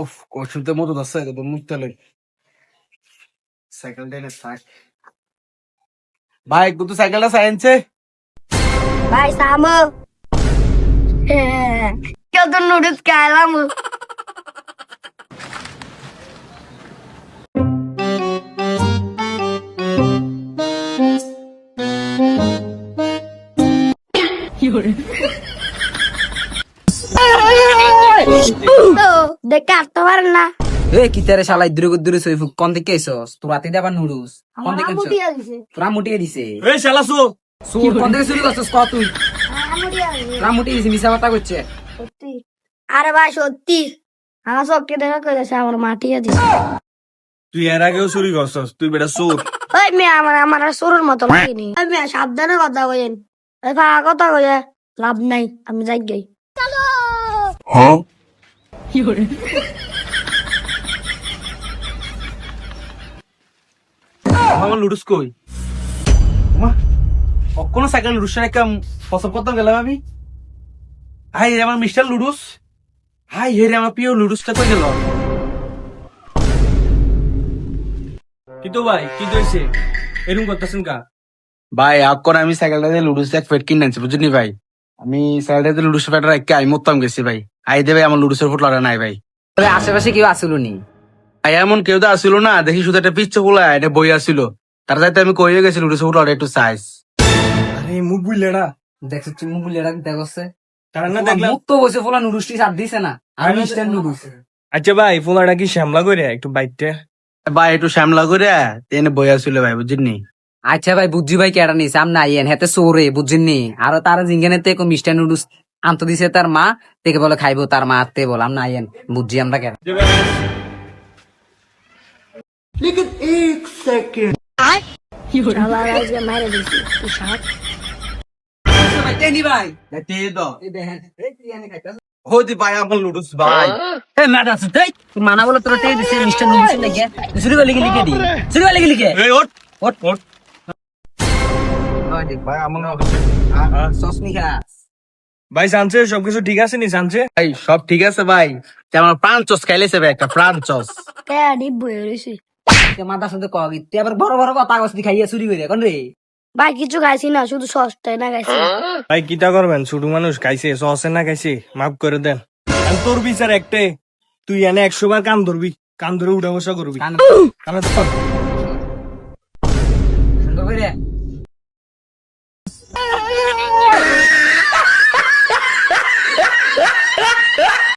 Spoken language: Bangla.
উফ কষ্টতে মতো দশে তো মুখতে লই সাইকেল টেনে থাক ভাই কিন্তু সাইকেলটা সাইন্সে ভাই সামো। কেউ তো নুডলস খাইলাম দেখে আসতে পারেন না। এ কি তেরে শালা দূরে দূরে সইফু কোন দিকে এসস তোর রাতে দেবার নুডলস। কোন দিকে আম্মু এসস দিয়ে দিছে। তোরা মুটিয়ে দিছে? এই শালা সো সুর কোন দিকে শুরু করছস? কত তুই? আম্মু দিয়ে দিছে। তোরা মুটিয়ে দিছে মিছা কথা করছে আরে ভাই সত্যি। আমার সবকে দেখা করেছে আমার মাটিয়ে দিছে। তুই এর আগেও চুরি করছস তুই বেটা ওই মেয়ে আমার আমার মতো লাগেনি। ওই সাবধানে কথা কইেন ওই কথা কইয়া লাভ নাই আমি যাই গাই আমার লুডুস কই মা কখনো সাইকেল পছন্দ করতাম গেলাম আমি। হাই রে আমার মিস্টার লুডুস হাই হে রে আমার প্রিয় লুডুসটা কই গেল? কিন্তু ভাই কি হয়েছে? এরকম করতেছেন কা? ভাই আমি লুডুস এক ফেট কিনে আনছি বুঝলি ভাই? আমি সাইকেলটা দিয়ে লুডুস ফেট রেখে আই মরতাম গেছি ভাই। আই দেবে আমার লুডুসের ফুটলাটা নাই ভাই। তবে আশেপাশে কেউ আসলো নি? আই এমন কেউ তো আসিল না দেখি শুধু একটা পিচ্ছে এটা বই আসিল। তার যাইতে আমি কইয়ে গেছি লুডুস ফুটলাটা একটু সাইজ আরে মুখ বুঝলেটা দেখছ তুমি এটা দেখছে তারা না দেখলাম মুখ তো বসে ফোলা নুডলসটি সাথ দিছে না। আর মিস্টার নুডলস আচ্ছা ভাই পোলাটা কি শ্যামলা করে একটু বাইকটা ভাই একটু শ্যামলা করে এনে বই আসিল ভাই বুঝলি আচ্ছা ভাই বুঝছি ভাই কেডা নিছে? আমি আইয়েন হেতে সোরে বুঝিনি আর তার জিঙ্গানে তে মিস্টার নুডলস আনতো দিছে তার মা থেকে বলে খাইবো তার মা আত্তে বলে আমি আইয়েন বুঝছি আমরা কেন? মানা বলে তোর দিছে মিস্টার নুডলস শুরু করে লিখে লিখে দি? শুরু করে লিখে? লিখে ভাই আমার ভাই জানছে সবকিছু ঠিক আছে নি? জানছে? ভাই সব ঠিক আছে ভাই। আমার প্রাণ চস খাইলেছে ভাই একটা প্রাণ চস কে ডিপ বয়ে রয়েছি মাদার সাথে কগ তুই আবার বড় বড় কথা গছ খাইয়া চুরি করে কোন রে? ভাই কিছু খাইছি না শুধু সস্তায় না খাইছি। ভাই কিটা করবেন? ছোট মানুষ খাইছে সসে না খাইছে মাফ করে দেন। তোর বিচার একটে তুই এনে একশো বার কান ধরবি কান ধরে উঠা বসা করবি। কান